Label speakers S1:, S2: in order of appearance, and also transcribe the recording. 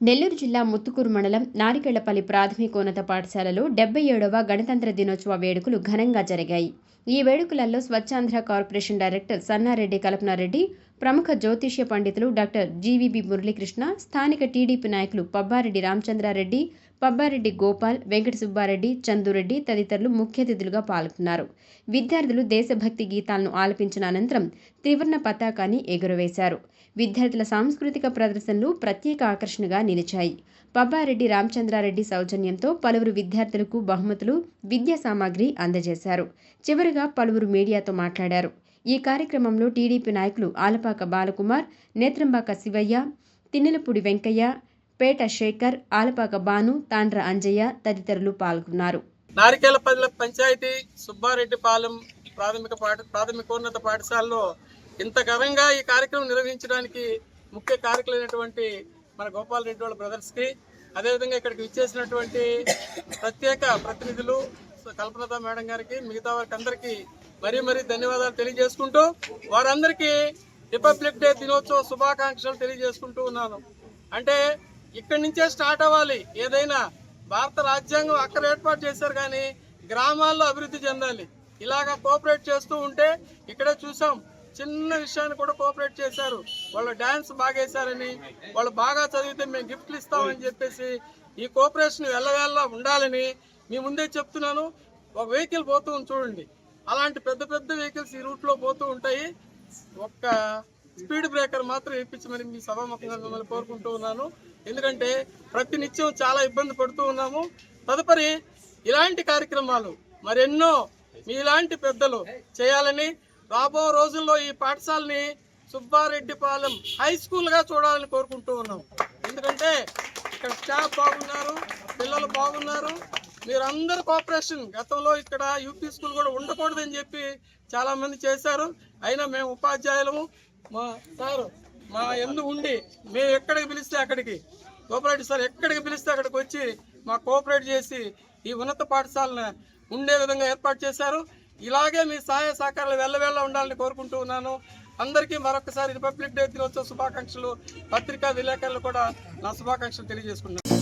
S1: నెల్లూరు జిల్లా ముత్తుకూరు మండలం నారికెళ్ళపల్లి ప్రాథమికోన్నత పాఠశాలలో డెబ్బై ఏడవ గణతంత్ర దినోత్సవ వేడుకలు ఘనంగా జరిగాయి. ఈ వేడుకలలో స్వచ్ఛాంధ్ర కార్పొరేషన్ డైరెక్టర్ సన్నారెడ్డి కల్పనారెడ్డి ప్రముఖ జ్యోతిష్య పండితులు డాక్టర్ జీవీబీ మురళీకృష్ణ స్థానిక టీడీపీ నాయకులు పబ్బారెడ్డి రామచంద్రారెడ్డి పబ్బారెడ్డి గోపాల్ వెంకట సుబ్బారెడ్డి చందురెడ్డి తదితరులు ముఖ్య అతిథులుగా పాల్గొన్నారు. విద్యార్థులు దేశభక్తి గీతాలను ఆలపించిన అనంతరం త్రివర్ణ పతాకాన్ని ఎగురవేశారు. విద్యార్థుల సాంస్కృతిక ప్రదర్శనలు ప్రత్యేక ఆకర్షణగా నిలిచాయి. పబ్బారెడ్డి రామచంద్రారెడ్డి సౌజన్యంతో పలువురు విద్యార్థులకు బహుమతులు విద్యా సామాగ్రి అందజేశారు. చివరిగా పలువురు మీడియాతో మాట్లాడారు. ఈ కార్యక్రమంలో టీడీపీ నాయకులు ఆలపాక బాలకుమార్ నేత్రంబాక శివయ్య తిన్నెలపూడి వెంకయ్య పేట శేఖర్ ఆలపాక బాను తాండ్ర అంజయ్య తదితరులు పాల్గొన్నారు.
S2: నారికేలపల్లి పంచాయతీ సుబ్బారెడ్డిపాలెం ప్రాథమిక పాఠ ప్రాథమికోన్నత పాఠశాలలో ఇంత ఘనంగా ఈ కార్యక్రమం నిర్వహించడానికి ముఖ్య కారకులైనటువంటి మన గోపాల్ రెడ్డి వాళ్ళ బ్రదర్స్కి అదేవిధంగా ఇక్కడికి విచ్చేసినటువంటి ప్రత్యేక ప్రతినిధులు కల్పనత మేడం గారికి మిగతా వారికి అందరికీ మరీ మరీ ధన్యవాదాలు తెలియజేసుకుంటూ వారందరికీ రిపబ్లిక్ డే దినోత్సవ శుభాకాంక్షలు తెలియజేసుకుంటూ ఉన్నాను. అంటే ఇక్కడి నుంచే స్టార్ట్ అవ్వాలి. ఏదైనా భారత రాజ్యాంగం అక్కడ ఏర్పాటు చేశారు కానీ గ్రామాల్లో అభివృద్ధి చెందాలి. ఇలాగా కోఆపరేట్ చేస్తూ ఉంటే ఇక్కడే చూసాం చిన్న విషయాన్ని కూడా కోఆపరేట్ చేశారు. వాళ్ళు డ్యాన్స్ బాగా వేశారని వాళ్ళు బాగా చదివితే మేము గిఫ్ట్లు ఇస్తామని చెప్పేసి ఈ కోఆపరేషన్ వెళ్ళవేళ్ళ ఉండాలని మీ ముందే చెప్తున్నాను. ఒక వెహికల్ పోతూ చూడండి. అలాంటి పెద్ద పెద్ద వెహికల్స్ ఈ రూట్లో పోతూ ఉంటాయి. ఒక్క స్పీడ్ బ్రేకర్ మాత్రం ఇప్పించమని మీ సభాముఖంగా మిమ్మల్ని కోరుకుంటూ ఉన్నాను. ఎందుకంటే ప్రతినిత్యం చాలా ఇబ్బంది పడుతూ ఉన్నాము. తదుపరి ఇలాంటి కార్యక్రమాలు మరెన్నో మీలాంటి పెద్దలు చేయాలని రాబో రోజుల్లో ఈ పాఠశాలని సుబ్బారెడ్డిపాలెం హై స్కూల్గా చూడాలని కోరుకుంటూ ఉన్నాం. ఎందుకంటే ఇక్కడ స్టాఫ్ బాగున్నారు పిల్లలు బాగున్నారు. మీరందరూ కోఆపరేషన్ గతంలో ఇక్కడ యూపీ స్కూల్ కూడా ఉండకూడదని చెప్పి చాలామంది చేశారు. అయినా మేము ఉపాధ్యాయులము. మా సారు మా ఎందు ఉండి మేము ఎక్కడికి పిలిస్తే అక్కడికి. కోఆపరేటివ్ సార్ ఎక్కడికి పిలిస్తే అక్కడికి వచ్చి మా కోఆపరేట్ చేసి ఈ ఉన్నత పాఠశాలను ఉండే విధంగా ఏర్పాటు చేశారు. ఇలాగే మీ సహాయ సహకారాలు వెళ్ళవేళ్ళ ఉండాలని కోరుకుంటూ ఉన్నాను. అందరికీ మరొకసారి రిపబ్లిక్ డే దినోత్సవ శుభాకాంక్షలు పత్రికా విలేకరులు కూడా నా శుభాకాంక్షలు తెలియజేసుకున్నాను